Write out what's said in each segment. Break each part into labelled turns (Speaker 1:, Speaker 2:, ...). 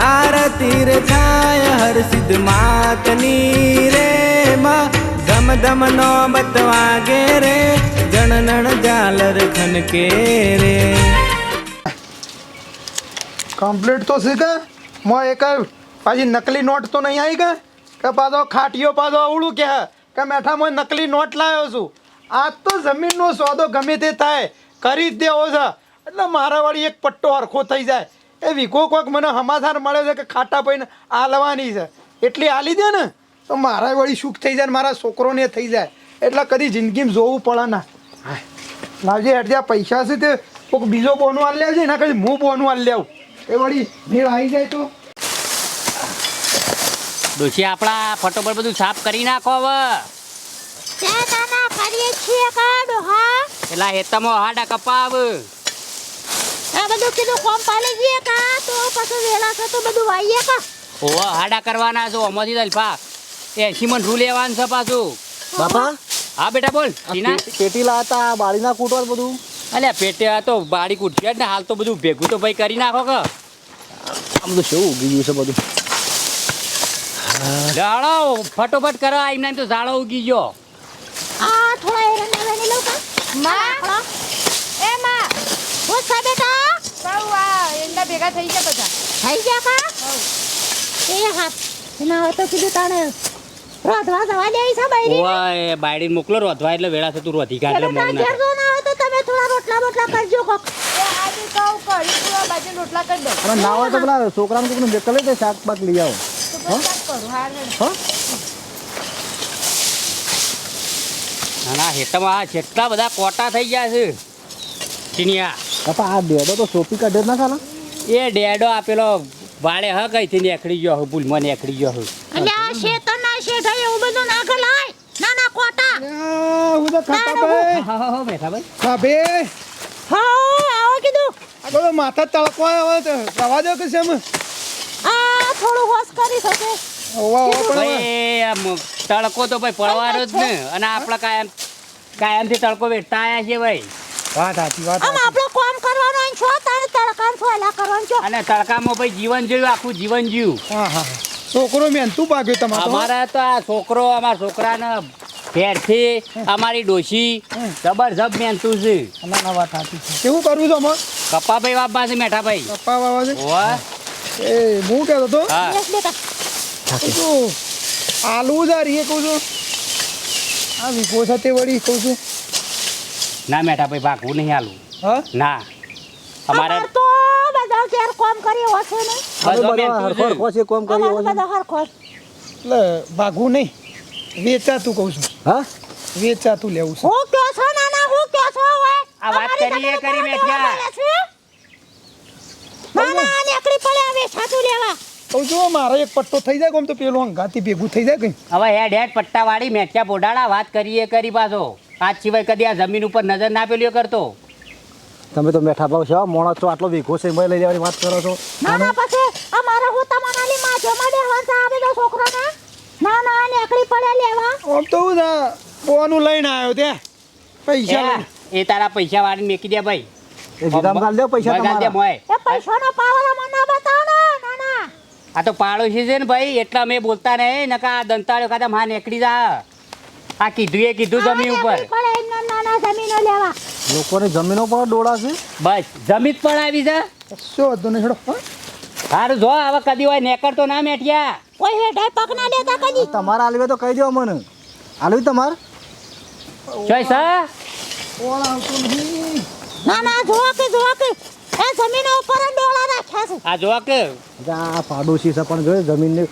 Speaker 1: આરતી રે થાય, હર સિદ્ધ માતની રે માં. ધમ ધમ નો બતવાગે રે જણનણ ઝાલર ખનકે રે.
Speaker 2: કમ્પ્લીટ તો છે કે? મો એક પાછી નકલી નોટ તો નહીં આવી કે? કે પાછો ખાટીયો પાછો અવળું કે કે મેઠામાં નકલી નોટ લાવ્યો છું. આ તો જમીનનો સોદો ગમે તે થાય, કરી જ દેવો છે. એટલે મારા વાળી એક પટ્ટો હરખો થઈ જાય. એ વીઘો કોઈક મને સમાધાન મળે છે કે ખાટા પૈને આ લવાની છે. એટલી આલી દે ને તો મારા વળી સુખ થઈ જાય મારા છોકરોને થઈ જાય. એટલે કદી જિંદગીમાં જોવું પડે ના. લાવજે હેઠ જ્યાં પૈસા છે તે કોઈક બીજો બોનું આલ લેવજે એના કદી હું બોનું આલ લેવું. એ વળી મેળ આવી જાય તો.
Speaker 3: ડોશી આપણા ફટોફટ બધું સાફ કરી નાખો હવે. પેલા હેતમાં હાડા કપાવ.
Speaker 4: આ બધું કીધું કોમ પાલી જઈએ કા? તો પછી વેલા છે તો બધું વાઈએ કા?
Speaker 3: ઓવા હાડા કરવાના છો અમારી દલફા એસી મન રૂ લેવાનું છે પાછું.
Speaker 5: બાપા?
Speaker 3: હા બેટા બોલ. ટીના?
Speaker 5: પે- પેટી લાતા બાળીના કૂટવા બધું?
Speaker 3: અલ્યા પેટે આ તો બાળી કૂટશે જ ને હાલ તો બધું ભેગું તો ભાઈ કરી નાખો કે.
Speaker 5: આ બધું શું ઉગી ગયું છે બધું?
Speaker 3: ઝાડો ફટોફટ કરો એમ નામ તો ઝાડો ઉગી ગયો.
Speaker 4: આ થોડા એરંડા વેણી લઉં કા. માં? એ માં હું સા બેટા.
Speaker 6: સાવ આ ભેગા થઈ ગયા બધા.
Speaker 4: થઈ ગયા કા? એ હા. ના હોય તો કીધું તાણે રોધવા જવા દે છે બૈરી
Speaker 3: ઓવા બાયડી મોકલો રોધવા એટલે વેળા થતું રોધી કાઢ
Speaker 4: એટલે તાર ઘેર જો ના હોય તો તમે થોડા રોટલા બોટલા કરજો કોક.
Speaker 6: આજે કહું કઢી પૂરા બાજુ રોટલા કરી દો
Speaker 5: અને ના હોય તો પેલા છોકરાને શાક પાક લઈ આવો.
Speaker 6: તો કરું
Speaker 5: હા
Speaker 3: ના ના હેતમાં આ જેટલા બધા કોટા થઈ ગયા છે ચીનિયા.
Speaker 5: બાપા આ ડેડો તો સોપી કાઢે ના ખાલા.
Speaker 3: એ ડેડો આપેલો વાળે હ કઈ થી નીકળી ગયો ભૂલ ભૂલમાં નીકળી ગયો હું.
Speaker 4: એટલે આ શેતર ના શેઠ એવું બધું ના ખલાય ના ના કોટા
Speaker 2: હું તો ખાતા ભાઈ.
Speaker 3: હા હા હા બેઠા ભાઈ.
Speaker 2: હા બે.
Speaker 4: હા આવો કીધું.
Speaker 2: આ તો માથા તળકવા આવે તો રવા દો કે સેમ
Speaker 4: આ થોડું હોશ કરી શકે.
Speaker 2: ઓવા ઓવા પણ
Speaker 3: ભાઈ આમ તડકો તો ભાઈ પડવાનો જ ને. અને આપણે કાયમ કાયમથી તડકો વેઠતા આવ્યા છીએ ભાઈ.
Speaker 2: વાત સાચી વાત
Speaker 4: આમ આપણો કામ કરવાનો છો તારે તડકાન ફોલા કરવાનો છો.
Speaker 3: અને તડકામાં ભાઈ જીવન જીવ્યું આખું જીવન જીવ્યું.
Speaker 2: હા હા છોકરો મહેનતું પાક્યો તમારો
Speaker 3: અમારા તો આ છોકરો અમારા છોકરાને ઘેરથી અમારી ડોશી જબરજબ મહેનતું છે.
Speaker 2: ના ના વાત સાચી છે. કેવું કરવું
Speaker 3: બાપા છે
Speaker 2: મેઠાભાઈ. છે?
Speaker 3: ઓવા
Speaker 2: એ હું કહેતો
Speaker 3: તો
Speaker 4: યસ બેટા.
Speaker 2: આલુ જ આ રીએ કહું છું. આ વિકો સાથે વળી કહું છું.
Speaker 3: ના મેઠા ભાઈ ભાગવું નહીં હાલું
Speaker 2: હા?
Speaker 3: ના. અમારે
Speaker 4: તો બધા ઘેર કામ કરી હશે ને.
Speaker 3: બધો
Speaker 5: બધા
Speaker 3: મહેનતું
Speaker 5: હરખો
Speaker 3: છે.
Speaker 5: હરખો છે કોમ કરી
Speaker 4: અમાર બધા હરખો જ.
Speaker 2: એટલે ભાગવું નહીં. વેચાતું કહું છું.
Speaker 5: હા?
Speaker 2: વેચાતું લેવું છે.
Speaker 4: હું કહો છો નાના હું કહો છો હોય
Speaker 3: આ વાત કરીએ કરી
Speaker 4: બેઠ્યા ના ના નીકળી પડ્યા હવે લેવા.
Speaker 2: છું મારો એક પટ્ટો થઈ જાય ગમ તો પેલું અંગાથી ભેગું થઈ જાય કઈ
Speaker 3: હવે હેડ હેડ પટ્ટાવાળી મેચ્યા બોડાડા વાત કરીએ કરી પાછો. આજ સિવાય કદી આ જમીન ઉપર નજર ના પેલ્યો કરતો.
Speaker 5: તમે તો મેઠા ભાવ છો મોણસ છો આટલો વીઘો છે એમાં લઈ જવાની વાત કરો છો.
Speaker 4: ના પછી અમારા હું તમારાલી માં જમા દેવા છે આ બધા ના નાના નીકળી પડ્યા લેવા.
Speaker 2: ઓમ તો હું ના બોનું લઈને આવ્યો તે. પૈસા
Speaker 3: એ, તારા પૈસા વાળી મેકી દે ભાઈ.
Speaker 5: એ વિરામ ગાલ દે પૈસા
Speaker 3: તમારા. ગાલ દે,
Speaker 5: તમારા
Speaker 3: મોય.
Speaker 4: એ પૈસાનો પાવર અમને ના બતાવો ના ના.
Speaker 3: આ તો પાડોશી છે ને ભાઈ એટલા મેં બોલતા નહીં નકા દંતાળ્યો કાદા કાતા માં નીકળી જા. આ કીધું એ કીધું જમીન ઉપર.
Speaker 4: જમીનો લેવા.
Speaker 5: લોકોની જમીનો પર ડોળા છે?
Speaker 3: બસ જમીન પણ આવી છે.
Speaker 2: શું હતું નહીં છોડો?
Speaker 3: સારું જો હવે કદી હોય નેકર તો ના મેઠ્યા
Speaker 4: કોઈ હેઠાઈ પગ ના દેતા કદી.
Speaker 5: તમારે આલવે તો કહી દો મને આલવી તમાર?
Speaker 3: જોઈ સા?
Speaker 2: ના
Speaker 4: ના જોવા કે જોવા કે. એ જમીન ઉપર ડોળા રાખ્યા છે.
Speaker 3: આ જોવા કે.
Speaker 5: આ પાડોશી છે પણ જોઈએ જમીનને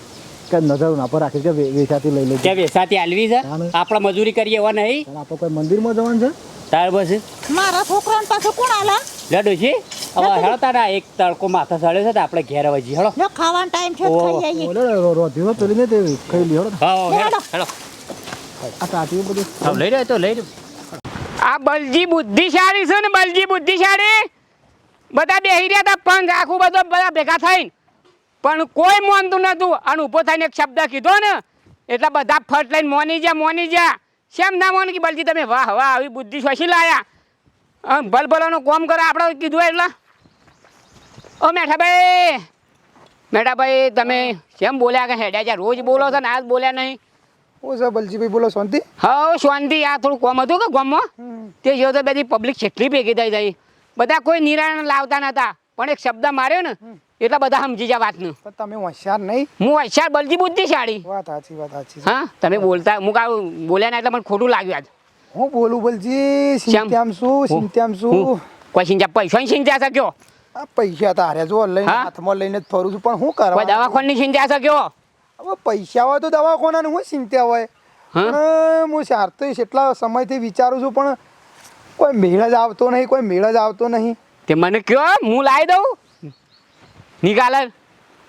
Speaker 5: કે નજર ના પર રાખી કે વેચાતી લઈ લે
Speaker 3: કે વેસાતી આલવી છે? આપણે મજૂરી કરીએ એવા નહીં?
Speaker 5: આપણે કોઈ મંદિરમાં જવાનું છે?
Speaker 3: તાર બસ
Speaker 4: મારા છોકરાને પાછું કોણ આલા?
Speaker 3: લડો છે હવે હેળો તારા એક તડકો માથા સળે છે તો આપણે ઘેર હેળો.
Speaker 4: ખાવાનો ટાઈમ છે ખાઈ આવીએ
Speaker 5: ઓલે રો- પેલી ને તે ખાઈ લ્યો
Speaker 3: હા હેળો હેળો.
Speaker 5: આ ટાટીઓ બધું.
Speaker 3: હવે લઈ રહ્યો તો લઈ રહ્યો આ બલજી બુદ્ધિશાળી છે ને બલજી બુદ્ધિશાળી? બધા બેહી રહ્યા હતા પંખ આખું બધો બધા ભેગા થઈને. પણ કોઈ માનતું નતું અને ઊભો થઈને એક શબ્દ કીધો ને એટલે બધા ફટ લઈને મોની જ્યાં મોની જ્યાં. શેમ ના મોન કે બલજી તમે વાહ વાહ આવી બુદ્ધિ શોષી લાયા? ભલ ભલાનું કોમ કરે આપણે કીધું એટલે. ઓ મેઠા ભાઈ
Speaker 7: મેટાભાઈ તમે કેમ બોલ્યા કે હેડ્યા જ્યાં? રોજ બોલો છો ને આજ બોલ્યા નહીં.
Speaker 2: હું છે બલજીભાઈ બોલો શાંતિ?
Speaker 7: હા શાંતિ. આ થોડું કોમ હતું કે ગામમાં? તે જો તો બધી પબ્લિક જેટલી ભેગી થઈ જાય બધા કોઈ નિરાણ લાવતા નતા. પણ એક શબ્દ માર્યો ને એટલે બધા સમજી જાય વાતનું.
Speaker 2: પણ તમે હોશિયાર નહીં.
Speaker 7: હું હોશિયાર બલજી બુદ્ધિશાળી.
Speaker 2: વાત સાચી વાત સાચી.
Speaker 7: હા તમે બોલતા હું કાં બોલ્યા ના એટલે મને ખોટું લાગ્યું આજ.
Speaker 2: હું બોલું બલજી? સિંત્યામ શું સિંત્યામ શું?
Speaker 7: કોઈ સિંચા પૈસા સિંચા શક્યો
Speaker 2: આ પૈસા તારે જો લઈને હાથમાં લઈને જ ફરું છું પણ
Speaker 7: કોઈ
Speaker 2: કરવા
Speaker 7: દવાખાની સિંચા શક્યો
Speaker 2: હવે પૈસા હોય તો દવાખાના હું ચિંતા હોય.
Speaker 7: હા?
Speaker 2: પણ હું ચારતો એટલા સમયથી વિચારું છું પણ કોઈ મેળ જ આવતો નહીં કોઈ મેળ જ આવતો નહીં.
Speaker 7: તે મને કયો હું લાવી દઉં? નિકાલ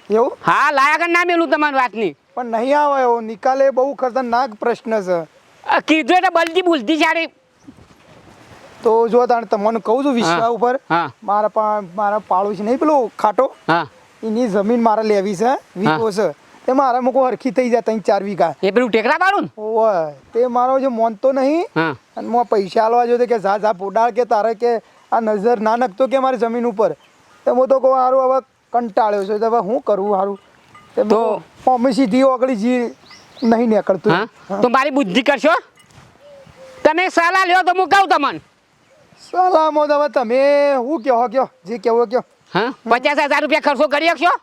Speaker 2: એવું?
Speaker 7: હા લાયા કે ના મેલું તમારી વાતની.
Speaker 2: પણ નહીં આવે એવો. નિકાલે બહુ ખતરનાક પ્રશ્ન છે.
Speaker 7: કીધું એટલે બલજી સારી
Speaker 2: તો જો તાણ તમને કહું છું વિશ્વા ઉપર મારા પા મારા પાડોશી નહીં પેલો ખાટો? એની જમીન મારે લેવી છે વીઘો છે. તે મારા મૂકો હરખી થઈ જાય ત્રણ ચાર વીઘા.
Speaker 7: એ પેલું ટેકરા પાડું
Speaker 2: ઓય તે મારો જે મોનતો નહીં અને હું પૈસા આલવા જોઈએ કે ઝા ઝા પોડાળ કે તારે કે આ નજર ના નખતો કે મારી જમીન ઉપર. તો હું તો કહું સારું હવે કંટાળ્યો છે. તો હવે શું કરવું સારું
Speaker 7: તો-
Speaker 2: અમે સીધી ઓગળી જી નહીં નીકળતું.
Speaker 7: હા? તો મારી બુદ્ધિ કરશો? તમે સલાહ લ્યો તો હું કહું તમને
Speaker 2: સલામત હવે તમે શું કહો કહો જે કહેવો કહો
Speaker 7: હા? પચાસ હજાર રૂપિયા ખર્ચો કરી શકશો?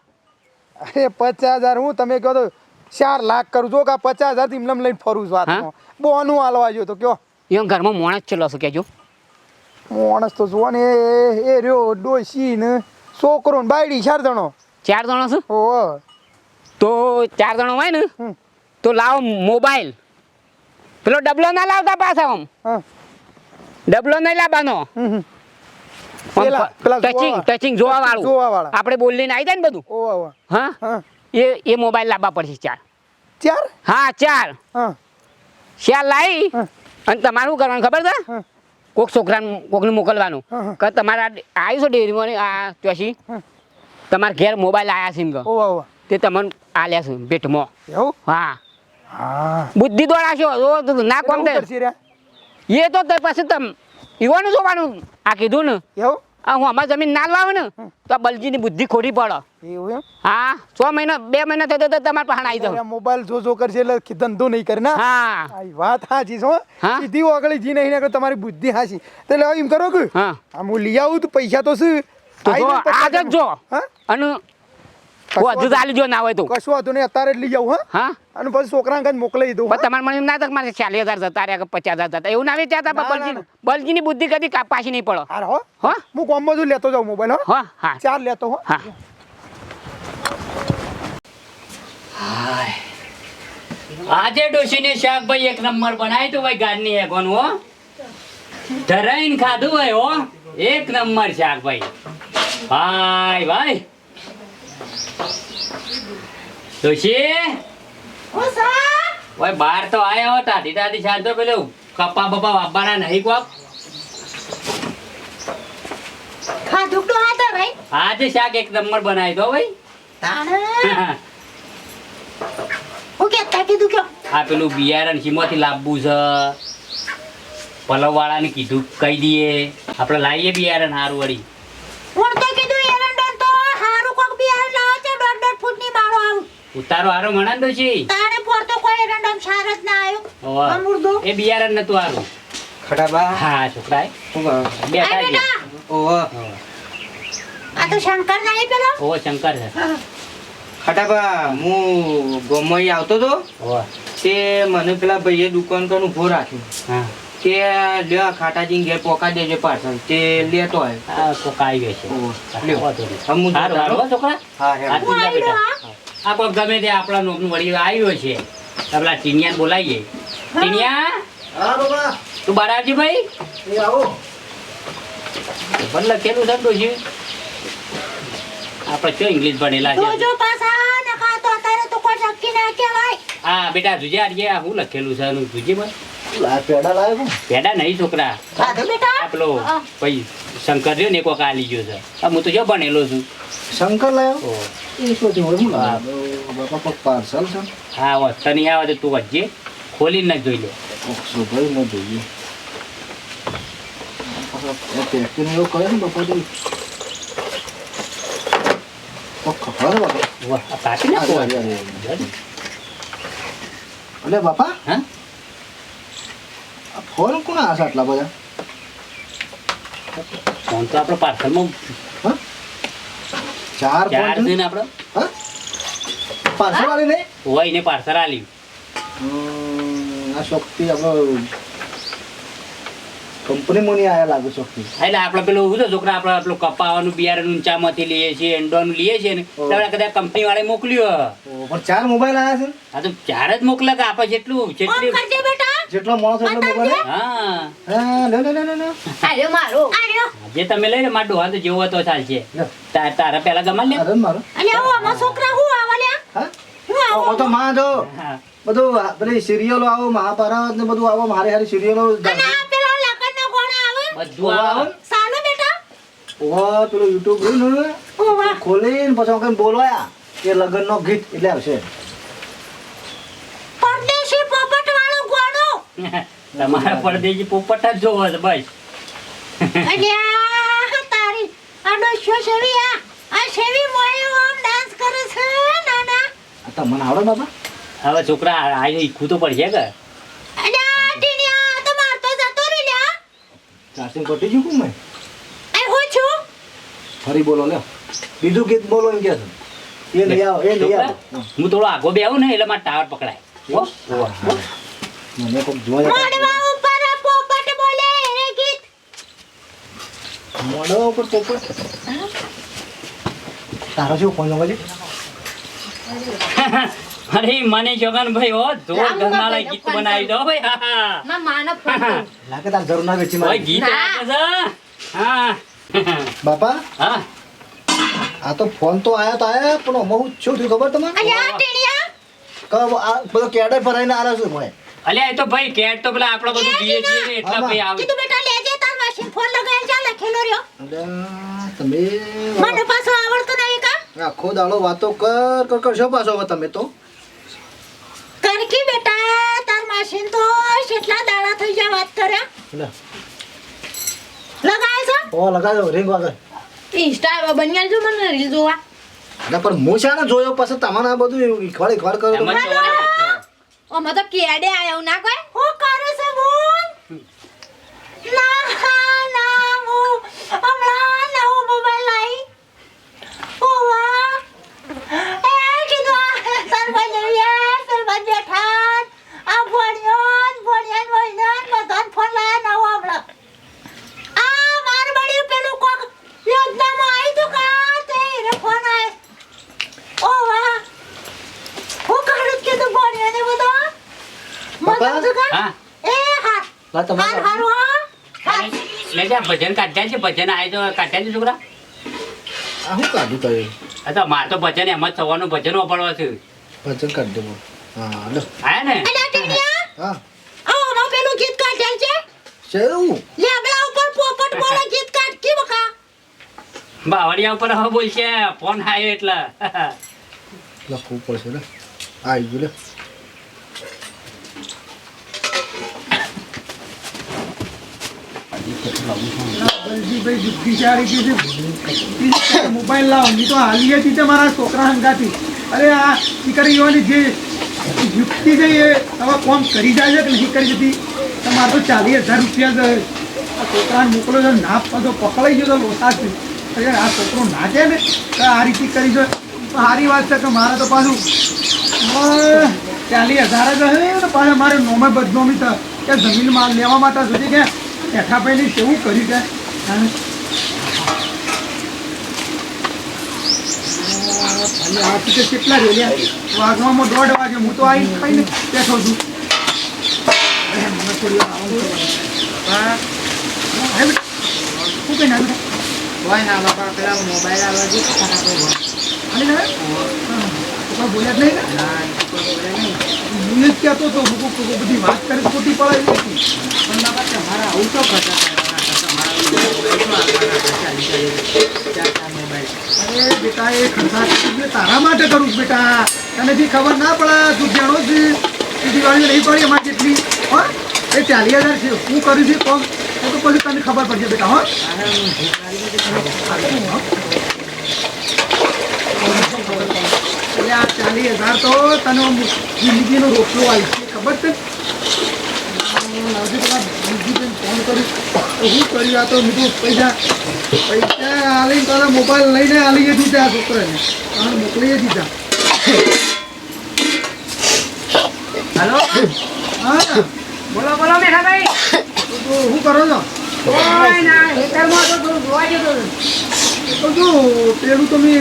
Speaker 2: અરે પચાસ હજાર હું તમે કહો તો ચાર લાખ કરું. છો કે પચાસ હજાર ઇમલમ લઈને ફરું છું વાતમાં બોનું હાલવા જો તો કયો?
Speaker 7: એ ઘરમાં મોણસ ચલો છો કેજો
Speaker 2: માણસ તો જુઓ ને એ એ રહ્યો ડોસી ને છોકરો ને બાયડી ચાર જણો.
Speaker 7: ચાર જણો છે
Speaker 2: ઓહો
Speaker 7: તો ચાર જણો હોય ને તો લાવો મોબાઈલ. પેલો ડબલો ના લાવતા પાછા આમ. ડબલો નહીં લાવવાનો. ટચિંગ ટચિંગ જોવા વાળું. આપણે બોલીને આવી જાય ને બધું. હા? એ એ મોબાઈલ લાવવા પડશે ચાર.
Speaker 2: ચાર?
Speaker 7: હા ચાર. ચાર લાવી અને તમારું કરવાનું ખબર છે. કોક છોકરાને કોકને મોકલવાનું. કે તમારા આવ્યું છે ડેરીમાં આ ચોસી તમારા ઘેર મોબાઈલ આવ્યા છે એમ કહો. તે તમને આલ્યા છે ભેટમાં.
Speaker 2: એવું?
Speaker 7: હા. બુદ્ધિ દોડાશો ના કોમ? એ તો તે પછી તમ ઈવાનું જોવાનું. આ કીધું ને.
Speaker 2: એવું?
Speaker 7: આ હું અમારી જમીન ના લાવે ને તો આ બલજીની બુદ્ધિ ખોટી પડે.
Speaker 2: એવું
Speaker 7: હા છ મહિના બે મહિના થયો તો તમારે પાસે આવી જાવ
Speaker 2: મોબાઈલ જો જો કરશે એટલે ધંધો નહીં કરે ના.
Speaker 7: હા.
Speaker 2: વાત છે હો. સીધી ઓગળી જી નહીં નીકળે તમારી બુદ્ધિ તો એટલે એમ કરો કે
Speaker 7: હા.
Speaker 2: હું લઈ આવું તો પૈસા તો શું?
Speaker 7: આજ જ અને વધુ ચાલી જો ના હોય તો.
Speaker 2: કશું હતું નહીં અત્યારે જ લઈ જાઉં હા?
Speaker 7: હા?
Speaker 2: અને પછી છોકરાને કઈ મોકલાવી દીધું
Speaker 7: પણ તમારે મને ના થાય મારે ચાલીસ હજાર જતા રહ્યા કે પચાસ હજાર જતા એવું ના વિચારતા પણ બલજી બલજીની બુદ્ધિ કદી પાછી નહીં પડો.
Speaker 2: હાર હો.
Speaker 7: હો?
Speaker 2: હું કોમ બધું લેતો જાઉં મોબાઈલ હો.
Speaker 7: હો હા.
Speaker 2: ચાર લેતો હો.
Speaker 7: હા.
Speaker 3: આજે ડોશીને શાક ભાઈ એક નંબર બનાવી તો ભાઈ ગાડની હેગોન હો. ધરાઈને ખાધું ભાઈ હો. એક નંબર શાક ભાઈ ભાઈ ભાઈ. ડોશી
Speaker 4: સા
Speaker 3: બહાર તો આયા હો ટાઢી ટાઢી શાક તો પેલું કપા બપા વાપવાના નહીં કોક.
Speaker 4: હા તો હાથે ભાઈ
Speaker 3: આજે શાક એક નંબર બનાવી દો ભાઈ.
Speaker 4: તાણે. હું કેતા કીધું કે
Speaker 3: આ પેલું બિયારણ સીમાંથી લાવવું છે. પલવ વાળાને કીધું કહી દઈએ. આપણે લાવીએ બિયારણ હારું વળી.
Speaker 4: પણ તો કીધું
Speaker 3: ઉતારો હારો મણા ડોશી
Speaker 4: તાણે પર તો કોઈ રંડમ સાર જ ના આવ્યો
Speaker 3: હોવે.
Speaker 4: અમૃતો
Speaker 3: એ બિયારણ નતું હારું.
Speaker 8: ખડાબા?
Speaker 3: હા છોકરા
Speaker 4: આ
Speaker 3: બેઠા છે
Speaker 4: બેટા.
Speaker 8: ઓહો
Speaker 4: આ તો શંકર નહીં પેલો
Speaker 3: ઓ શંકર છે.
Speaker 8: ખટાબા હું ગોમોઈ આવતો તો? તે મને પેલા ભાઈએ દુકાન કનું ઊભો રાખ્યું.
Speaker 3: હા.
Speaker 8: કે લ્યો આ ખાટાજી ઘેર પોકા દેજો પાર્સલ તે લેતો આવ્યો.
Speaker 3: પોકા આવી ગયો છે. હા,
Speaker 8: લ્યો. હમ
Speaker 3: છોકરા.
Speaker 8: હા
Speaker 3: હા, તું બેટા. આ કોક ગમે તે આપણા નોકનું વળી આવ્યો છે. આપણા ટીનિયાને બોલાવીએ. ટીનિયા?
Speaker 2: હા બાબા
Speaker 3: તું બહાર આવજે ભાઈ.
Speaker 2: એ આવો.
Speaker 3: ભલે લખેલું છે. ડોશી આપણે કયો ઇંગ્લિશ ભણેલા છે?
Speaker 4: જો પાસા નકા તો અત્યારે તો કોઈ નક્કી ના કહેવાય
Speaker 3: હા બેટા જુજે આજે આ શું લખેલું છે નું જુજે બસ
Speaker 5: પેડા લાવ્યો
Speaker 3: પેડા નહીં છોકરા.
Speaker 4: ખાધું બેટા?
Speaker 3: આ પેલો
Speaker 4: હા.
Speaker 3: પછી શંકર રહ્યો ને કોક આ લીધો છે. હું તો જો ભણેલો છું.
Speaker 5: શંકર લાવ્યો. એ શું થયું હું બાપા કોક પાર્સલ છે.
Speaker 3: હા વસ્તા નહીં આવે તો તું વચ્ચે ખોલીને જોઈ લે.
Speaker 5: ઓક્સો ભાઈ મેં જોઈએ. પેકિંગ એવું કરે ને બાપા તો ખબર બાપા?
Speaker 3: કાપી નાખો.
Speaker 5: અરે, બાપા?
Speaker 3: હા?
Speaker 5: ફોન કોણ આશે આટલા બધા?
Speaker 3: ફોન તો આપણે પાર્સલમાં
Speaker 5: ચાર
Speaker 3: ચાર છે ને આપણે?
Speaker 5: હા? પાર્સલ વાળી નહીં?
Speaker 3: હોય ને પાર્સલ આલ્યું
Speaker 5: આ શોખથી આપણો કંપનીમાં નહીં આયા લાગે શોખથી.
Speaker 3: એટલે આપણે પેલું શું છોકરા આપણે પેલું કપાવાનું બિયારણ ઊંચામાંથી લઈએ છીએ એન્ડોનું લઈએ છીએ ને. કદાચ કંપની વાળે મોકલ્યું
Speaker 5: પણ ચાર મોબાઈલ આવ્યા છે?
Speaker 3: તો ચાર જ મોકલા કે આપણે જેટલું જેટલી
Speaker 5: જેટલો માણસ એટલો મોબાઈલ
Speaker 3: હા?
Speaker 5: હા. લે લે લે લે લે
Speaker 6: આર્યો મારો.
Speaker 4: આર્યો
Speaker 3: જે તમે લઈને મારા ડોહા તો જેવો તો ચાલશે.
Speaker 5: લે.
Speaker 3: તાર- તારા પેલા ગમાલ લે
Speaker 5: અરે મારો.
Speaker 4: અને આવો આમાં છોકરા હું આવલ્યા
Speaker 5: હા?
Speaker 4: હું આવો?
Speaker 5: તો માં જો. બધું પેલી સિરિયલો આવો મહાભારત ને બધું આવો મારે હારી સિરિયલો
Speaker 4: અને આ પેલા લગન નો કોણ આવે?
Speaker 3: બધું આવો.
Speaker 4: સાલો બેટા?
Speaker 5: ઓવા પેલું યુટ્યુબ ને.
Speaker 4: ઓ વાહ
Speaker 5: ખોલીને પછી કઈ બોલવાયા કે લગન નો ગીત એટલે આવશે
Speaker 4: પરદેશી પોપટ વાળો ગોણો
Speaker 3: તમારા પરદેશી પોપટ જ જોવો છે બસ.
Speaker 4: અલ્યા તારી આનો ડોસ્યો સેવી આ આ સેવી મોયો આમ ડાન્સ કરે છે નાના.
Speaker 5: આ મને આવડે બાબા
Speaker 3: હવે છોકરા આ ઈખું તો પડશે કે?
Speaker 4: અલ્યા ટીનિયા તો મારતો જતો રે લ્યા.
Speaker 5: ચાર્જિંગ પટી ગયું કું મેં
Speaker 4: એ હું છું?
Speaker 5: ફરી બોલો લે બીજું ગીત બોલો એમ કે છે? એ લઈ આવો એ લઈ આવો.
Speaker 3: હું થોડો આગો બેહું ને એટલે મારા ટાવર પકડાય. હો?
Speaker 5: મને કોક જોવા
Speaker 4: મોડવા ઉપર પોપટ બોલે રે ગીત.
Speaker 5: મોડવા ઉપર પોપટ? તારો શું કોણ છે
Speaker 3: અરે મને જગનભાઈ ઓ જોર ગરમાળા ગીત બનાવી દો ભાઈ હા, હા.
Speaker 6: માનો ફોન
Speaker 5: લાગે તાર જરૂર ના વેચી મારી.
Speaker 3: ગીત લાગે છે હા.
Speaker 5: બાપા?
Speaker 3: હા.
Speaker 5: આ તો ફોન તો આયા તો આયા પણ હું શું થયું ખબર તમને
Speaker 4: અલ્યા ટીનિયા
Speaker 5: કબ આ બધો કેડર ભરાઈને આ છે મોય
Speaker 3: અલ્યા એ તો ભાઈ કેટ તો પેલા આપણે બધું પીએ છીએ ને એટલા. ભાઈ આવે.
Speaker 4: કીધું બેટા લેજે તાર મશીન ફોન લગાવીને ચાલ લખેલો રહ્યો.
Speaker 5: તમે
Speaker 4: મને પાછો આવડતો નહીં કા?
Speaker 5: આખો દાડો વાતો કર કર કરશો પાછો તમે તો?
Speaker 4: કરકી બેટા તાર મશીન તો કેટલા દાડા થઈ ગયા વાત કર્યા
Speaker 5: લગાય
Speaker 4: લગાવે છે?
Speaker 5: ઓ લગાડો રિંગ વાગે.
Speaker 6: ઇન્સ્ટા બન્યા જો મને રીલ જોવા.
Speaker 5: ના પણ હું છે ને જોયો? પછી તમારે આ બધું ખવાડી ખવાડ કરો.
Speaker 6: અમે તો કેડે આયા ના કોઈ
Speaker 4: હું કરે છે બોલ. ના ના હું હમણાં નવો મોબાઈલ લાવી ઓવા એ કીધું, આ સરપંચ આવ્યા સરપંચ બેઠા આ ભણ્યો ને ભણ્યા ને ભણ્યા ને બધાને ફોન લાયા નવો હમણાં આ માર બળ્યું પેલું કોક યોજનામાં આવી તું કા તે રે ફોન આય ઓવા હું કાઢું જ કીધું ભણ્યો ને બધો
Speaker 5: બાપા?
Speaker 4: મગજ કા
Speaker 3: હા
Speaker 4: એ હાથ
Speaker 5: લા
Speaker 4: હાથ
Speaker 5: તમારે
Speaker 4: હારું હા હાથ.
Speaker 3: લે જા ભજન કાઢ્યા છે ભજન આય તો કાઢ્યા છે છોકરા?
Speaker 5: શું કાઢ્યું તમે
Speaker 3: અચ્છા તો મારે તો ભજન એમ જ સવારનું ભજન વાપરવા છે.
Speaker 5: ભજન કાઢ દેવું હા લો
Speaker 3: આયા ને?
Speaker 5: હા.
Speaker 4: આવો પેલું ગીત કાઢ્યા છે?
Speaker 5: શેરું
Speaker 4: લેબડા ઉપર પોપટ બોલે ગીત કાઢ કી બકા
Speaker 3: બાવળિયા ઉપર હવે બોલશે ફોન આવ્યો એટલે.
Speaker 5: લખવું પડશે ને. આવી ગયું લે
Speaker 2: બલજીભાઈ બુદ્ધિશાળી કીધું મોબાઈલ લાવો. નહીં તો હાલી હતી તે મારા છોકરા હંગાથી. અરે આ દીકરીઓની જે યુક્તિ છે એ હવે કોમ કરી જાય છે કે નહીં કરી જતી? તમારે તો ચાલીસ હજાર રૂપિયા આ છોકરાને મોકલો છો, ના બધો પકડાઈ ગયો તો લોસા છે આ છોકરો ના છે ને? તો આ રીતે કરી છે. સારી વાત છે કે મારે તો પાછું ચાલીસ હજાર જ હશે ને પાછા મારે નોમે બદનામી કે જમીન માલ લેવા માટે સુધી કે એઠા પહેલી કેવું કર્યું? અને આ તો કેટલા રેલ્યા? વાગવામાં દોઢ વાગે હું તો આવી ખાઈને બેઠો છું. મને થોડી છે. શું કઈ ના બેટા?
Speaker 8: હોય ના બાપા પેલા મોબાઈલ આવે છે
Speaker 2: બોલ્યા જ નહીં ને? હું કહેતો હતો બધી વાત કરી ખોટી પડે એવી હતી.
Speaker 8: પણ બાપા આવું તો ખર્ચા
Speaker 2: અરે બેટા, એ ખર્ચા તારા માટે કરું છું બેટા. તને જે ખબર ના પડે, તું જાણો જ દિવાળી નહીં પડી અમારે જેટલી. હો? એ ચાલી હજાર છે. હું કરું છું કોમ. એ તો પછી તને ખબર પડશે બેટા,
Speaker 8: હો?
Speaker 2: ખબર હું એટલે આ ચાલીસ હજાર તો તને જિંદગીનો રોટલો આવી છે ખબર છે? ફોન કર્યું તો શું કર્યું આ તો મીઠું પૈસા પૈસા આલી તારા મોબાઈલ લઈને આલી દીધા છોકરાને. તાણે મોકલીએ દીધા
Speaker 7: હેલો
Speaker 2: હા.
Speaker 7: બોલો બોલો મેઠાભાઈ
Speaker 2: શું કરો છો? પેલું તમે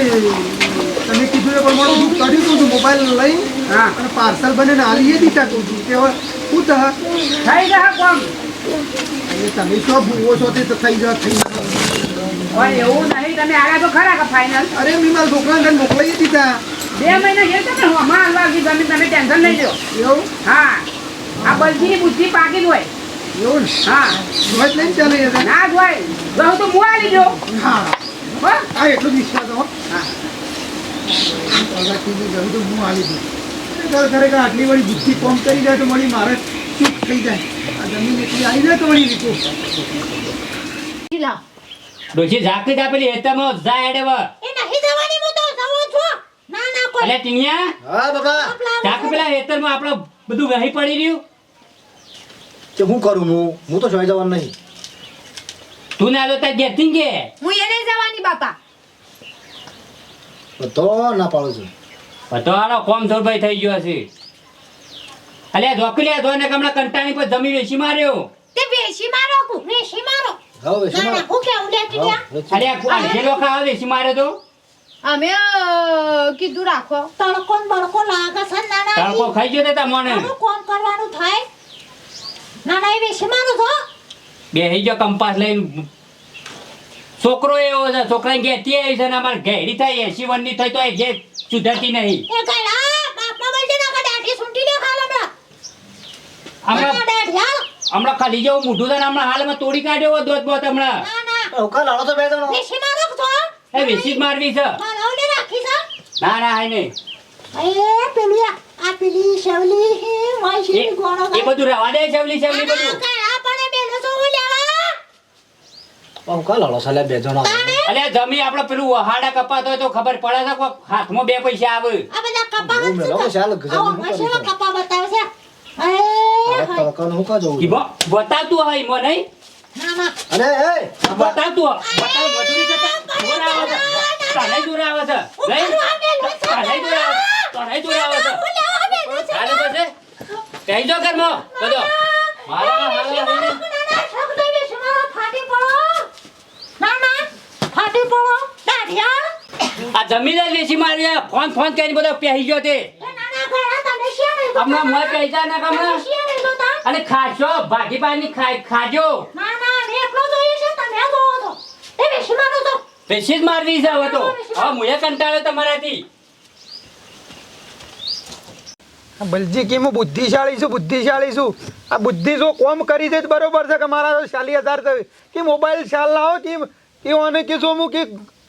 Speaker 2: તમે કીધું એ પ્રમાણે હું કર્યું હતું મોબાઈલ લઈ
Speaker 7: હા.
Speaker 2: અને પાર્સલ બનીને આલીએ દીધા કહું છું કે હું થા
Speaker 7: થઈ જશે કોમ.
Speaker 2: એ તમે શું ભૂવો છો તે તો થઈ જાય થઈ જાય
Speaker 7: એવું નહીં તમે આગળ તો ખરા કે ફાઇનલ
Speaker 2: અરે મેં મારા છોકરાને તને મોકલાવી દીધા.
Speaker 7: બે મહિના છે તમે હમણાં હાલવા કીધું તમે તમે ટેન્શન નહીં લો
Speaker 2: એવું?
Speaker 7: હા. આ બધી બુદ્ધિ પાકી જ હોય.
Speaker 2: એવું
Speaker 7: હા.
Speaker 2: જોવા જ નહીં ચાલે.
Speaker 7: ના જ હોય રહું તો મુઆ લીજો
Speaker 2: હા.
Speaker 7: હો.
Speaker 2: હા એટલો જ વિશ્વાસ હો. હા. કીધું ગયું તો હું આવી દઉં ખરેખર ખરેખર આટલી વળી બુદ્ધિ કોમ કરી જાય તો મળી મારે ચૂપ થઈ જાય. આ જમીન એટલી આવી જાય તો વળી લીધું
Speaker 3: ડોશી ઝાકી ઝાકરી પેલી હેતમાં જા એડે વ.
Speaker 4: એ નહીં જવાની હું તો જવો છું. ના ના કોઈ.
Speaker 3: અલે ટીણિયા
Speaker 5: હા બાબા
Speaker 3: ઝાકરી પેલા હેતરમાં આપણો બધું વહી પડી રહ્યું?
Speaker 5: કે હું કરું હું? હું તો જોઈ જવાનું નહીં.
Speaker 3: તું ના લો તાર ઘેરથી કે?
Speaker 6: હું એને જવાની બાપા.
Speaker 5: તો ના પાડું છું.
Speaker 3: તો આનો કોમ ધોરભાઈ થઈ ગયો છે. અલે ધોકલ્યા ધોને હમણાં કંટાળી પર જમી વેચી માર્યો?
Speaker 4: તે વેશી મારો કુ વેશી મારો.
Speaker 5: હા વેચી
Speaker 4: ના ના
Speaker 5: મારો.
Speaker 4: હું કે લે
Speaker 5: હા,
Speaker 4: અલે
Speaker 5: વેચી.
Speaker 3: જે લોકો આવે વેચી માર્યો તો?
Speaker 6: અમે કીધું રાખો.
Speaker 4: તડકો ને બળકો લાગે છે નાના ના
Speaker 3: તડકો ખાઈ ગયો તે તમને
Speaker 4: કોમ કરવાનું થાય? ના ના એ વેશી મારો છો
Speaker 3: બેહી ગયો કંપાસ લઈને છોકરો એવો છે છોકરા ઘેરથી આવી છે ને અમારે ઘેરી થાય એસી વનની થઈ તો એ ઘેર સુધરતી નહીં.
Speaker 4: ના હમણાં? ના
Speaker 3: ખાલી જેવું મોઢું છે ને હમણાં હાલમાં તોડી કાઢ્યો દોત બોત હમણાં.
Speaker 4: ના ના.
Speaker 5: હું તો બે જણો.
Speaker 4: છો?
Speaker 3: એ વેચી મારવી છે.
Speaker 4: મારો ને
Speaker 3: ના ના હાય નહીં.
Speaker 4: એ પેલી આ પેલી શેવલી
Speaker 3: બધું રહેવા દે બધું
Speaker 4: ગળા પણ બેનો છો લેવા
Speaker 5: હું કાલ આવો સાલે બે જણા
Speaker 4: તાણે
Speaker 3: જમી આપણે પેલું વહાડા કપાતો હોય તો ખબર પડે છે કોક હાથમાં બે પૈસા આવે.
Speaker 4: આ બધા કપા
Speaker 5: બહુ મેલો છે, ગજબ
Speaker 4: આવો કપા બતાવે છે. અરે
Speaker 5: હવે હું કા જવું
Speaker 3: ઈ બો- બતાવતું હોય મો નહીં
Speaker 4: ના ના.
Speaker 5: અરે એ
Speaker 3: બતાવતું બતાવ મજૂરી કરતા જોર આવે છે. તને જોર આવે છે. નહીં તને જોર આવે તને જોર આવે છે. હાલે પછી. કહી દો ઘરમાં. બધો. મારા હાલે. આ જમીન જ વેચી મારી ફોન ફોન કરીને બધો પહેરી ગયો તે. હમણાં મોય પૈસા ના હમણાં? અને ખાશો પાની ખાઈ ખાજો. પેશી જ મારવી છે હવે તો. હવે મુએ કંટાળ્યો તમારાથી
Speaker 2: આ બલજી કે હું બુદ્ધિશાળી છું બુદ્ધિશાળી છું? આ બુદ્ધિ જો કોમ કરી દે બરોબર છે કે મારા શાલી હજાર થયું કે મોબાઈલ શાલ લાવો કે કે ઓને કે જો હું કે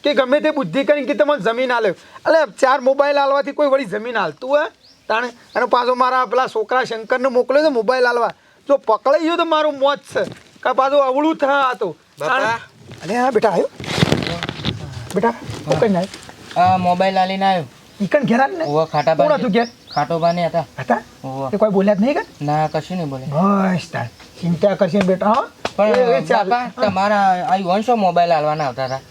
Speaker 2: કે ગમે તે બુદ્ધિ કરીને કે તમને જમીન આલે. એટલે ચાર મોબાઈલ હાલવાથી કોઈ વળી જમીન હાલતું હોય? તાણે અને પાછો મારા પેલા છોકરા શંકરને મોકલ્યો તો મોબાઈલ આલવા. જો પકડાઈ ગયો તો મારું મોત છે. કે પાછું અવળું થા હતું અરે હા બેટા આવ્યો બેટા
Speaker 8: મોબાઈલ હાલીને આવ્યો
Speaker 2: ઈકણ ઘેરા ને.
Speaker 8: ખાટા બા
Speaker 2: હતું ઘેર?
Speaker 8: ખાટો બાને હતા.
Speaker 2: હતા? તે કોઈ બોલ્યા જ નહીં કે?
Speaker 8: ના કશું નહીં બોલે.
Speaker 2: બસ તાર. ચિંતા કરશે બેટા હા.
Speaker 8: પણ. બાપા તમારા આઈ વંશો મોબાઈલ આલવાના આવતા હતા.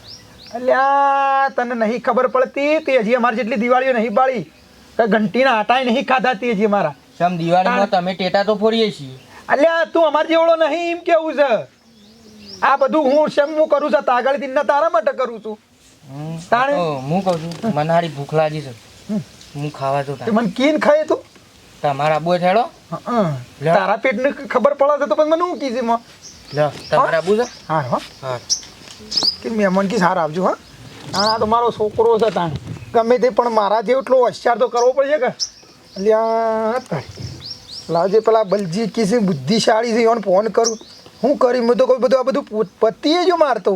Speaker 2: અલ્યા તને નહીં ખબર પડતી તે હજી અમારી જેટલી દિવાળીઓ નહીં બાળી. કે ઘંટીના આટાય નહીં ખાધા તે હજી અમારા.
Speaker 8: સમ દિવાળીમાં તમે ટેટા તો ફોડીએ છીએ.
Speaker 2: અલ્યા તું અમાર જેવડો નહીં એમ કેવું છે? આ બધું હું શેમ હું કરું છું? તાગળ દિન તારા માટે કરું છું. તાણે?
Speaker 8: હું કહું છું મને હારી ભૂખ લાગી છે. હું ખાવા જતા
Speaker 2: તે મને કીન ખાય તો?
Speaker 8: તમારા આબુ થેડો
Speaker 2: હં.
Speaker 8: લે.
Speaker 2: તારા પેટને ખબર પડે તો પણ મને હું કીધી માં
Speaker 8: લે તમારા આબુ છે
Speaker 2: હા હા.
Speaker 8: હા.
Speaker 2: કે મહેમાન કી સાર આવજો હા. હા આ તો મારો છોકરો છે તાણ. ગમે તે પણ મારા જેટલો હોશિયાર તો કરવો પડશે કે? તારી. લાવજે પેલા બલજી કીસી બુદ્ધિશાળી છે એને ફોન કરું. હું કરી મેં તો કોઈ બધું આ બધું પતીએ જો મારતો.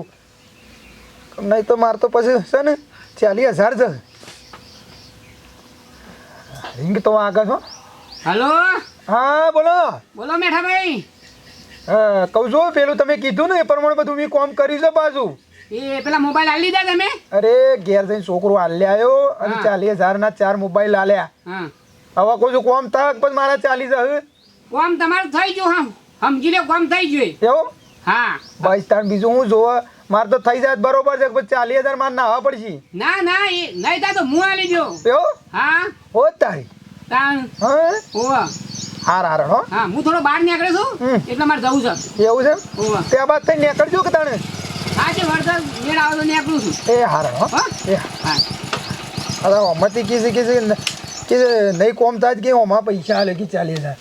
Speaker 2: નહીં તો મારતો પછી છે ને ચાલીસ હજાર છે. રિંગ તો આગળ છો
Speaker 7: હલો
Speaker 2: હા બોલો.
Speaker 7: બોલો મેઠાભાઈ.
Speaker 2: હા કહું છું પેલું તમે કીધું ને એ પ્રમાણે બધું મેં કોમ કરી છે બાજુ
Speaker 7: એ પેલા મોબાઈલ આલી દીધા તમે.
Speaker 2: અરે ઘેર જઈને છોકરો આલ્યા આવ્યો અને
Speaker 7: ચાલી
Speaker 2: ચાલીસ હજાર ના ચાર મોબાઈલ આલ્યા.
Speaker 7: હા.
Speaker 2: હવે કોઈ કોમ તક પણ મારા ચાલીસ હજાર.
Speaker 7: કોમ તમારું થઈ ગયું હમ. સમજી લે કોમ થઈ ગયું
Speaker 2: એવું?
Speaker 7: હા.
Speaker 2: ભાઈ તાણ બીજું હું જોવે? મારે તો થઈ જાય બરોબર છે પછી ચાલીસ હજાર મારે નાવા પડશે.
Speaker 7: ના ના એ નહીં થાય તો હું આલી જો
Speaker 2: એવું?
Speaker 7: હા.
Speaker 2: હો તારી.
Speaker 7: તાણ.
Speaker 2: હા?
Speaker 7: ઓવા
Speaker 2: હાર હાર હો.
Speaker 7: હા હું થોડો બહાર નીકળે છું. એટલે મારે જવું છે.
Speaker 2: એવું છે? ત્યાં બાદ થઈ નીકળજો કે તાણે?
Speaker 7: હા છે વરસાદ મેળ આવે તો નીકળું છું.
Speaker 2: એ હાર હો.
Speaker 7: હા?
Speaker 2: એ.
Speaker 7: હા.
Speaker 2: અરે ઓમાંથી કીધી કીધી કે નહીં કોમ થાય કે ઓમાં પૈસા આલે કે ચાલીસ હજાર.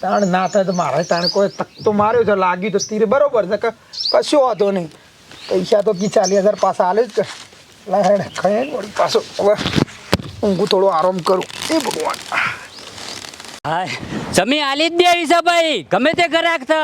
Speaker 2: તાણ ના થાય તો મારે તાણ કોઈ તક માર્યો છે, લાગ્યું તો તીર બરોબર છે કે કશો હતો નહીં. પૈસા તો કી ચાલીસ હજાર પાછા આલે જ કે. લાડ ખાય વળી પાછો. હવે ઊંઘું થોડો આરામ કરું. એ ભગવાન.
Speaker 3: હા જમી આલી જ દેવી ભાઈ. ગમે તે ગ્રાહક છે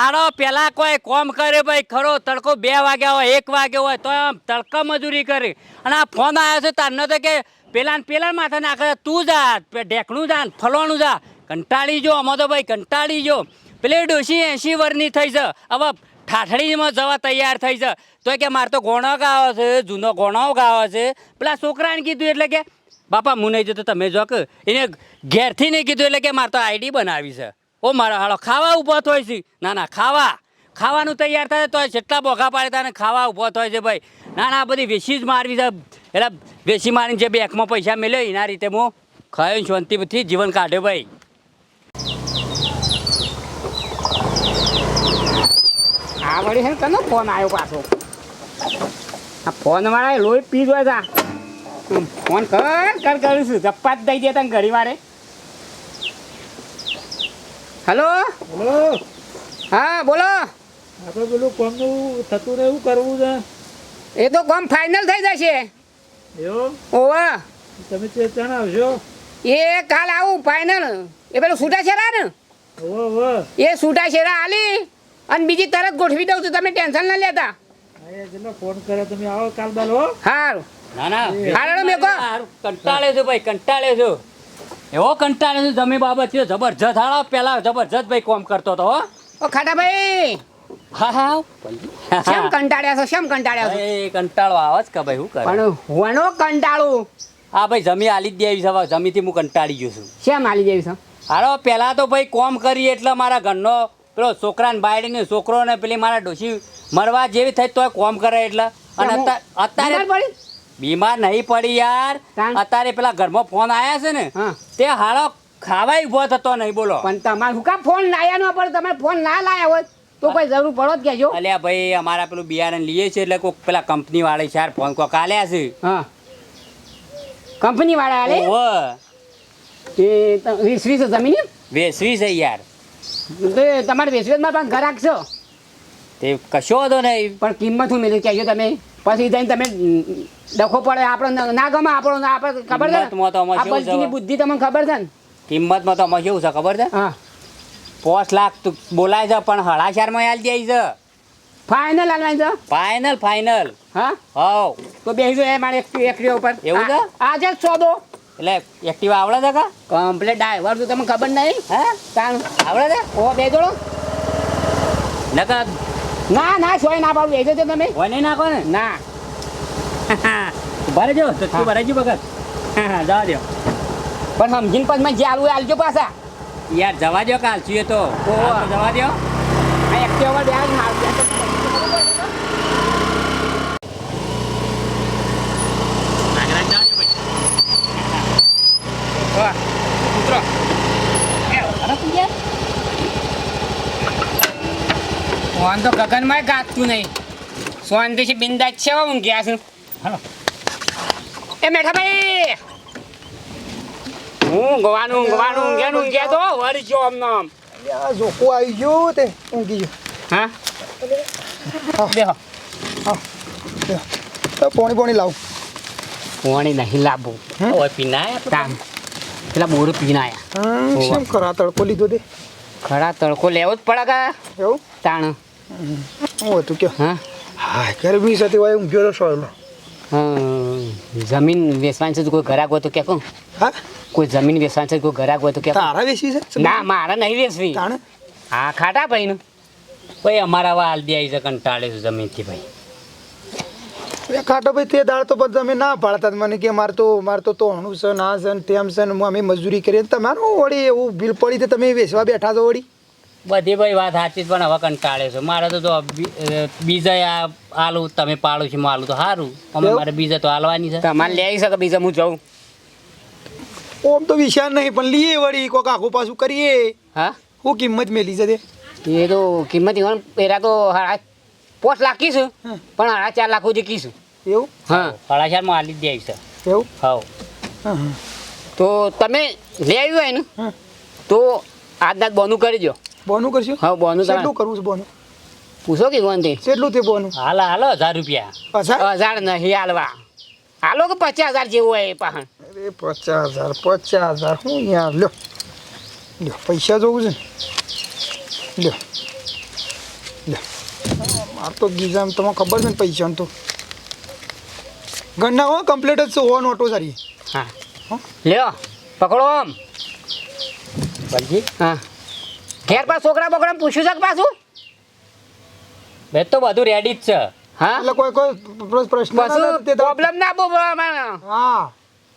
Speaker 3: આડો પેલા કોઈ કોમ કરે ભાઈ, ખરો, તડકો બે વાગ્યા હોય, એક વાગ્યો હોય, તો આમ તડકા મજૂરી કરી. અને આ ફોન આવ્યો છે તારનો તો કે પેલા ને પેલા માથે નાખે, તું જા ઢેકણું જા ફલવાનું જા. કંટાળી જો આમાં તો ભાઈ કંટાળી જો. પેલે ડોશી એંશી વરની થઈ છે. હવે ઠાઠડીમાં જવા તૈયાર થઈ છે. તો કે મારે તો ગોણો ગાવો છે, જૂનો ગોણો ગાવો છે. પેલા છોકરાને કીધું એટલે કે, બાપા હું નહીં જતો, તમે જો કે. એને ઘેરથી નહીં કીધું એટલે કે મારે તો આઈડી બનાવી છે. ઓ, મારા હાલો ખાવા ઊભો થાય છે. ના ના, ખાવા. ખાવાનું તૈયાર થાય તો જેટલા બોઘા પાડે તાને ખાવા ઊભો થાય છે, ભાઈ. ના ના બધી વેસી જ મારવી છે. એટલે વેસી મારીને જે બેંકમાં પૈસા મેળ્યો એના રીતે હું ખાયો શાંતિથી જીવન કાઢ્યો, ભાઈ.
Speaker 7: આ વળી હે તને ફોન આવ્યો પાછો. આ ફોન વાળા લોહી પી ગયો તા. ફોન કર કર કરું છું જપ્પા જ દઈ દે તને ઘડી વારે. હલો?
Speaker 5: બોલો
Speaker 7: હા બોલો.
Speaker 5: આપણે પેલું કોમનું થતું ને એવું કરવું છે?
Speaker 7: એ તો કોમ ફાઇનલ થઈ જશે.
Speaker 5: એવું?
Speaker 7: ઓવા.
Speaker 5: તમે તે જણાવશો
Speaker 7: એ કાલ આવું ફાઇનલ એ પેલું છૂટા છેરા ને એ છૂટા છેરા આલી. અને બીજી તરત ગોઠવી દઉં છું તમે ટેન્શન ના લેતા.
Speaker 5: ફોન કરે તમે આવો કાલ બાલ હો.
Speaker 7: હારું.
Speaker 3: ના ના
Speaker 7: હાલો મેકો.
Speaker 3: હારું, કંટાળે છે ભાઈ કંટાળે છે. એવો કંટાળે છે જમી બાબત છે જબરજસ્ત. હાલો પેલા જબરજસ્ત ભાઈ કોમ કરતો હતો હો.
Speaker 7: ખાટા ભાઈ.
Speaker 3: હા હા.
Speaker 7: શેમ કંટાળ્યા છો શેમ કંટાળ્યા છો?
Speaker 3: કંટાળો આવે જ કે ભાઈ કરે?
Speaker 7: પણ કંટાળું.
Speaker 3: હા ભાઈ જમી આલી જ દેવી છે હવે જમીથી હું કંટાળી ગયો છું.
Speaker 7: શેમ આલી દેવી છો?
Speaker 3: હારો પહેલાં તો ભાઈ કોમ કરી એટલે મારા ઘરનો પેલો છોકરાને બાયડીને છોકરો ને પેલી મારા ડોસી મરવા જેવી થઈ તોય કોમ કરે એટલે. અને અત્યારે-
Speaker 7: બીમાર
Speaker 3: નહીં પડી યાર. અત્યારે પેલા ઘરમાં ફોન આવ્યા છે ને તે હાળો ખાવાય ઊભો થતો નહીં બોલો.
Speaker 7: પણ તમારે હું કામ ફોન લાયા ન પડે? તમે ફોન ના લાયા હોત તો કોઈ જરૂર પડો જ કેજો
Speaker 3: અલ્યા ભાઈ અમારા પેલું બિયારણ લઈએ છે એટલે કોઈક પેલા કંપની વાળા છે ફોન કોક આલ્યા છે.
Speaker 7: હા. કંપની વાળા આલે?
Speaker 3: ઓ
Speaker 7: એ ત- વીસ વીસ જમીન
Speaker 3: વેસવી છે યાર.
Speaker 7: તમારે વેચવેદમાં પણ ઘર રાખશો
Speaker 3: તે કશો હતો નહીં.
Speaker 7: પણ કિંમત શું મેળવી કહેજો તમે? પછી જઈને તમે ડખો પડે આપણો ના ગમે આપણો આપણે ખબર છે? આ? બુદ્ધિ તમને ખબર છે ને?
Speaker 3: કિંમતમાં તો અમારે કેવું છે ખબર છે?
Speaker 7: હા.
Speaker 3: પાંચ લાખ તું બોલાય છે પણ હળાશારમાં ચારમાં જાય છે.
Speaker 7: ફાઇનલ આલવાની છે?
Speaker 3: ફાઇનલ ફાઇનલ
Speaker 7: હા?
Speaker 3: હા
Speaker 7: તો બેસજો એ મારે એક ઉપર.
Speaker 3: એવું છે?
Speaker 7: આજે જ સોદો.
Speaker 3: એટલે એક્ટિવા આવડે છે કા?
Speaker 7: કમ્પ્લેટ ડ્રાઈવર તો તમને ખબર નહીં.
Speaker 3: હે?
Speaker 7: તાણ
Speaker 3: આવડે છે?
Speaker 7: ઓ બે જોડો.
Speaker 3: નકર
Speaker 7: ના ના સોય ના પાડું. છો તમે.
Speaker 3: હોય નહીં નાખો ને?
Speaker 7: ના.
Speaker 3: ભરે જો તો તું ભરાઈ ગયું હા જવા દો
Speaker 7: પણ સમજીને પછી મેં જે આલુ એ આલજો પાછા.
Speaker 3: યાર જવા દો કાલ. છીએ તો.
Speaker 7: જવા
Speaker 3: દો એક્ટિવા બે જ
Speaker 7: આ એક્ટિવા પર બેહાડ માર ઉતરો ફોન તો ગગનમાં ગાતું નહીં. શાંતિથી બિંદાજ છે હું ઊંઘ્યા છું એ મેઠા ભાઈ. ઊંઘવાનું ઊંઘવાનું ઊંઘ્યા ઊંઘ્યા તો વળી ગયો આમ નામ.
Speaker 2: આ જોકો આવી ગયો તે ઊંઘી ગયો.
Speaker 7: હા? દેહો
Speaker 2: તો પોણી પોણી લાવ.
Speaker 7: પાણી નહીં લાવવું
Speaker 3: પીનાય.
Speaker 7: તાન. પેલા બોરું પીનાયા.
Speaker 2: હા ખરા તડકો લીધો તે
Speaker 7: ખરા તડકો લેવો જ પડે કા
Speaker 2: એવું?
Speaker 7: તાણ.
Speaker 2: હું હતું કે
Speaker 7: હા.
Speaker 2: હા ગરમી સાથે હોય ઊંઘ્યો તો સોયલો
Speaker 7: હમ, જમીન વેચવાની છે તો કોઈ ઘરાક હોય તો કે કહું?
Speaker 2: હા?
Speaker 7: કોઈ જમીન વેચવાની છે કોઈ ઘરાક હોય તો કે
Speaker 2: તારા વેસી છે?
Speaker 7: ના મારા નહીં વેચવી.
Speaker 2: તાણે?
Speaker 7: હા ખાટા ભાઈ
Speaker 3: ભાઈ અમારા હાલ દે આવી છે કંટાળે છે જમીનથી ભાઈ.
Speaker 2: એ ખાટો ભાઈ તે દાળ તો પછી તમે ના પાડતા. મને કે મારે તો મારે તો તોણું છે ના છે ને તેમ છે ને હું અમે મજૂરી કરીએ. તમારું વળી એવું બિલ પડી તો તમે વેચવા બેઠા છો વળી?
Speaker 3: બધી ભાઈ વાત સાચી પણ હવે કંટાળે છે. મારે તો જો બીજા આ આલુ તમે પાડો છો આલુ તો સારું. અમે મારે બીજા તો હાલવાની છે.
Speaker 7: તમારે લઈ શકે બીજા હું જાઉં?
Speaker 2: ઓમ તો વિશાળ નહીં પણ લઈએ વળી કોક આખું પાછું કરીએ.
Speaker 7: હા?
Speaker 2: હું કિંમત મેલી છે તે?
Speaker 7: એ તો કિંમત પેલા તો હાડા પોસ્ટ લાખ કીશું પણ આ ચાર લાખ સુધી કીશું.
Speaker 2: એવું?
Speaker 7: હા.
Speaker 3: સાડા ચારમાં હાલી જ દેવી છે.
Speaker 2: એવું? હા. હા
Speaker 7: તો તમે લઈ આવ્યું હોય ને તો આજના બોનું કરી દો
Speaker 2: બોનું કરશું?
Speaker 7: હા બોનું
Speaker 2: કેટલું કરવું છે બોનું?
Speaker 7: પૂછો કે કોનથી
Speaker 2: કેટલું તે બોનું?
Speaker 3: હાલ હાલો હજાર રૂપિયા.
Speaker 7: હજાર નહીં હાલવા. હાલો કે પચાસ હજાર જેવું હોય એ પાહણ.
Speaker 2: અરે પચાસ હજાર પચાસ હજાર હું યાર લ્યો. લ્યો પૈસા જોવું છે ને. લ્યો. લ્યો. મારે તો ગીઝામ તમને ખબર છે ને પૈસાનું તો? ગણના હો કમ્પ્લીટ જ છે નોટો સારી.
Speaker 7: હા. લ્યો પકડો આમ.
Speaker 3: બલજી
Speaker 7: હા. ઘેર પાસ છોકરા બોકરા પૂછ્યું છે પાછું?
Speaker 3: બે તો બધું રેડી જ છે.
Speaker 7: હા?
Speaker 2: એટલે કોઈ કોઈ પ્રશ્ન
Speaker 7: પાછું
Speaker 2: તે તો-
Speaker 7: પ્રોબ્લેમ ના બો
Speaker 2: હા.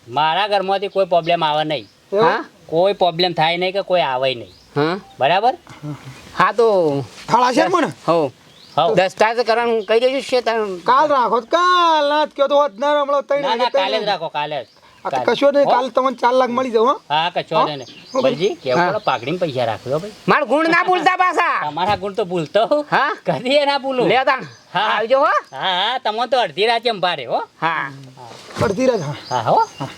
Speaker 3: મારા ઘરમાંથી કોઈ પ્રોબ્લેમ આવે નહીં.
Speaker 7: હા?
Speaker 3: કોઈ પ્રોબ્લેમ થાય નહીં કે કોઈ આવે નહીં.
Speaker 7: હા?
Speaker 3: બરાબર?
Speaker 7: હા. તો
Speaker 2: થાળા છે મને?
Speaker 7: હો. દસ્તાવેજ કરવાનું કહી દેજો છે તારું
Speaker 2: કાલ રાખો કાલ ના જ તો હોત ના હમણાં તઈ
Speaker 3: ના ના કાલે જ રાખો કાલે જ.
Speaker 2: આ તો
Speaker 3: કાલે.
Speaker 2: કશો નહીં
Speaker 3: હો?
Speaker 2: કાલ તમને ચાર લાખ મળી જાવ
Speaker 3: હા. કચો
Speaker 2: હો?
Speaker 3: બલજી કેવું પડે પાઘડીમાં પૈસા રાખજો ભાઈ.
Speaker 7: મારું ગુણ ના ભૂલતા પાછા.
Speaker 3: તમારા ગુણ તો ભૂલતો હું. કદી ના ભૂલું.
Speaker 7: લે તાણ
Speaker 3: હા.
Speaker 7: આવજો હો.
Speaker 3: હા હા તમે તો અડધી રાતે એમ હો.
Speaker 7: હા.
Speaker 2: હા.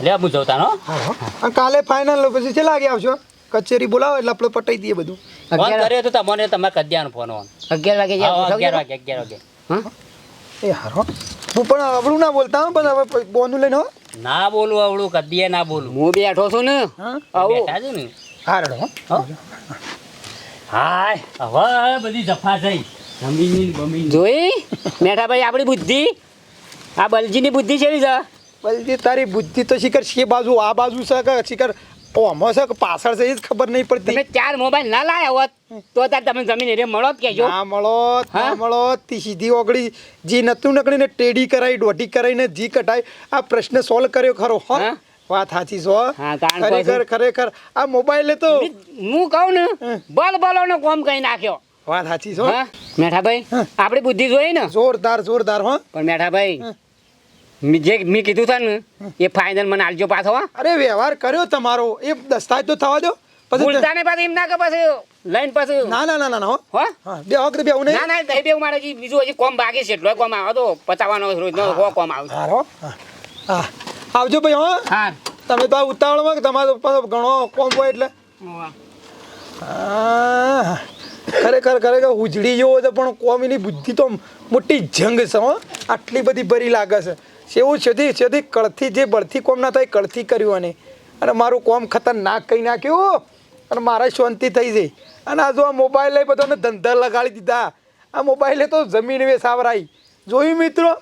Speaker 3: લે હો.
Speaker 2: અને કાલે ફાઇનલ પછી છે લાગે આવશો કચેરી બોલાવો એટલે આપણે પટાઈ દઈએ બધું.
Speaker 3: ફોન કર્યો તો તમને તમે કદ્યાનો ફોન ઓન.
Speaker 7: અગિયાર વાગે
Speaker 3: અગિયાર વાગે અગિયાર વાગે.
Speaker 2: એ હારો. હું પણ અવળું ના બોલતા હો પણ હવે બોનું લઈને હો.
Speaker 3: ના બોલું અવળું કદીએ ના બોલું.
Speaker 7: હું બેઠો છું ને? આવું.
Speaker 3: બેઠા છું ને?
Speaker 2: હારડો હો.
Speaker 3: હો? હાય હવે બધી જફા થઈ. જમીન બમીન
Speaker 7: જોઈ? મેઠાભાઈ આપણી બુદ્ધિ? આ બલજીની બુદ્ધિ છે છે
Speaker 2: બલજી તારી બુદ્ધિ તો શિખર છે બાજુ આ બાજુ છે કે શિખર ઓમો છે કે પાછળ છે એ જ ખબર નહીં
Speaker 7: તમે ચાર મોબાઈલ ના લાયા હોત તો તાર તમે જમીન એરે મળો જ કેજો
Speaker 2: ના મળો ના મળો તી સીધી ઓગળી જી નતું નકળીને ટેડી કરાઈ દોઢી કરાઈને જી કટાઈ આ પ્રશ્ન સોલ્વ કર્યો ખરો હો? વાત સાચી છો ખરેખર ખરેખર આ મોબાઈલે તો
Speaker 7: હું કહું ને
Speaker 2: બલ
Speaker 7: બલ બલોનો કોમ કઈ નાખ્યો.
Speaker 2: વાત સાચી છો
Speaker 7: મેઠાભાઈ. આપણી બુદ્ધિ જોઈ ને?
Speaker 2: જોરદાર જોરદાર હો?
Speaker 7: પણ મેઠાભાઈ જે મેં કીધું તા ને એ ફાઇનલ મને આલજો પાછો
Speaker 2: અરે વ્યવહાર કર્યો તમારો. એ દસ્તાવેજ તો થવા દો. પછી
Speaker 7: ને પાછું એમ ના કે પછી લઈને પછી
Speaker 2: ના ના ના ના ના હો.
Speaker 7: હો?
Speaker 2: બે વખત બે નહીં
Speaker 7: ના ના દહીં બેવું મારે હજી બીજું હજી કોમ બાકી છે એટલો કોમ આવે તો પચાવવાનો રોજનો હો કોમ આવે
Speaker 2: હા હા. આવજો ભાઈ હો.
Speaker 7: હા.
Speaker 2: તમે તો આ ઉતાવળમાં કે તમારો પાછો ઘણો કોમ હોય એટલે. હા. ખરેખર ખરેખર ઉજળી જેવો છે પણ કોમીની બુદ્ધિ તો મોટી જંગ છે હો. આટલી બધી ભરી લાગે છે. સેવું સીધી છેથી કળથી જે બળથી કોમ ના થાય, કળથી કર્યું અને અને મારું કોમ ખતરનાક કહી નાખ્યું અને મારે શાંતિ થઈ જઈ. અને આ જો આ મોબાઈલ લઈ બધાને ધંધા લગાડી દીધા. આ મોબાઈલે તો જમીન વેસાવરાઈ જોયું મિત્રો?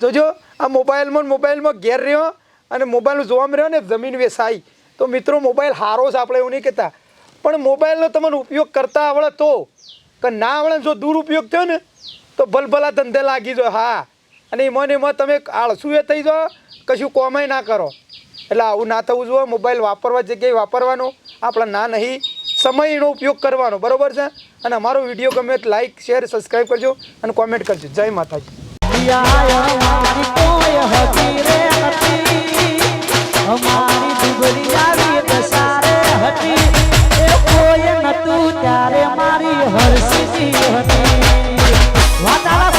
Speaker 2: જોજો, આ મોબાઈલમાં મોબાઈલમાં ઘેર રહ્યો અને મોબાઈલ જોવામાં રહ્યો ને જમીન વેસાઈ તો મિત્રો મોબાઈલ સારો છે આપણે એવું નહીં કહેતા. પણ મોબાઈલનો તમને ઉપયોગ કરતા આવડે તો. કે ના આવડે જો દુરુપયોગ થયો ને, તો ભલભલા ધંધે લાગી જાય. હા. અને એમાં ને એમાં તમે આળસુ એ થઈ જાઓ, કશું કોમય ના કરો. એટલે આવું ના થવું જોઈએ, મોબાઈલ વાપરવા જગ્યાએ વાપરવાનો, આપણા ના નહીં, સમયનો ઉપયોગ કરવાનો, બરોબર છે? અને અમારો વીડિયો ગમે તો લાઇક શેર સબસ્ક્રાઈબ કરજો અને કોમેન્ટ કરજો. જય માતાજી.
Speaker 5: ત્યારે મારી હરસી હતી વાતાવરણ